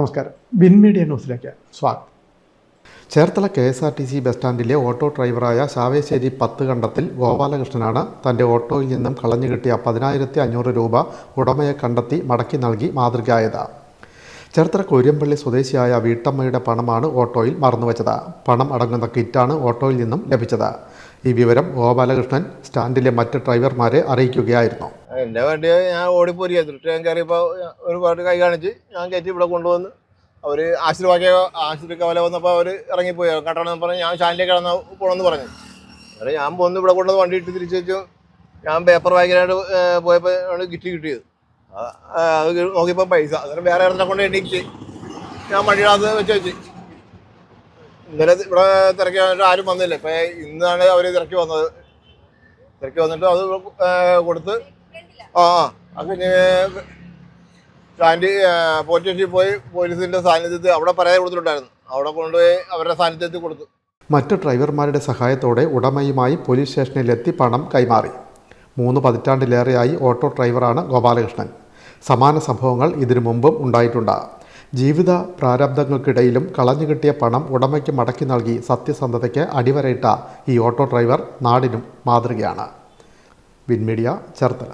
നമസ്കാരം. Win media ന്യൂസിലേക്ക് സ്വാഗതം. Cherthala K S R T C bus സ്റ്റാൻഡിലെ auto ഡ്രൈവറായ ശാവേശ്ശേരി പത്ത് കണ്ടത്തിൽ ഗോപാലകൃഷ്ണനാണ് തന്റെ ഓട്ടോയിൽ നിന്നും കളഞ്ഞു കിട്ടിയ പതിനായിരത്തി അഞ്ഞൂറ് രൂപ ഉടമയെ കണ്ടെത്തി മടക്കി നൽകി മാതൃകയായത്. ചേർത്തല കൊര്യമ്പള്ളി സ്വദേശിയായ വീട്ടമ്മയുടെ പണമാണ് ഓട്ടോയിൽ മറന്നുവച്ചത്. പണം അടങ്ങുന്ന കിറ്റാണ് ഓട്ടോയിൽ നിന്നും ലഭിച്ചത്. ഈ വിവരം ഗോപാലകൃഷ്ണൻ സ്റ്റാൻഡിലെ മറ്റ് ഡ്രൈവർമാരെ അറിയിക്കുകയായിരുന്നു. എന്റെ വണ്ടി ഞാൻ ഓടിപ്പോരിക ട്രെയിൻ കയറിയപ്പോൾ ഒരുപാട് കൈ കാണിച്ച് ഞാൻ കയറ്റി ഇവിടെ കൊണ്ടുവന്ന് അവർ ആശുപത്രി ആശുപത്രി കവല വന്നപ്പോൾ അവർ ഇറങ്ങിപ്പോയി. കട്ടണമെന്ന് പറഞ്ഞ് ഞാൻ ഷാനിലേക്ക് കിടന്ന് പോകണമെന്ന് പറഞ്ഞു. അന്നേരം ഞാൻ പോന്ന് ഇവിടെ കൊണ്ടുവന്ന് വണ്ടി ഇട്ട് തിരിച്ചു വെച്ചു. ഞാൻ പേപ്പർ വായിക്കാനായിട്ട് പോയപ്പോൾ ആണ് കിറ്റ് കിട്ടിയത്. അത് നോക്കിയപ്പോൾ പൈസ. അന്നേരം വേറെ ഇടത്തെ കൊണ്ട് എണീറ്റ് ഞാൻ വണ്ടിയിടത്ത് വെച്ച് വെച്ച്. ഇന്നലെ ഇവിടെ തിരക്കി വന്നിട്ട് ആരും വന്നില്ല. ഇപ്പം ഇന്നാണ് അവർ തിരക്കി വന്നത്. തിരക്കി വന്നിട്ട് അത് കൊടുത്ത് അത് സ്റ്റാൻഡ് പോലീസ് സ്റ്റേഷനിൽ പോയി പോലീസിന്റെ സാന്നിധ്യത്തിൽ അവിടെ പരാതി കൊടുത്തിട്ടുണ്ടായിരുന്നു. അവിടെ കൊണ്ടുപോയി അവരുടെ സാന്നിധ്യത്തിൽ കൊടുത്തു. മറ്റു ഡ്രൈവർമാരുടെ സഹായത്തോടെ ഉടമയുമായി പോലീസ് സ്റ്റേഷനിലെത്തി പണം കൈമാറി. മൂന്ന് പതിറ്റാണ്ടിലേറെയായി ഓട്ടോ ഡ്രൈവറാണ് ഗോപാലകൃഷ്ണൻ. സമാന സംഭവങ്ങൾ ഇതിനു മുമ്പും ഉണ്ടായിട്ടുണ്ട്. ജീവിത പ്രാരബ്ധങ്ങൾക്കിടയിലും കളഞ്ഞു കിട്ടിയ പണം ഉടമയ്ക്ക് മടക്കി നൽകി സത്യസന്ധതയ്ക്ക് അടിവരയിട്ട ഈ ഓട്ടോ ഡ്രൈവർ നാടിനും മാതൃകയാണ്. വിൻമീഡിയ ചേർത്തല.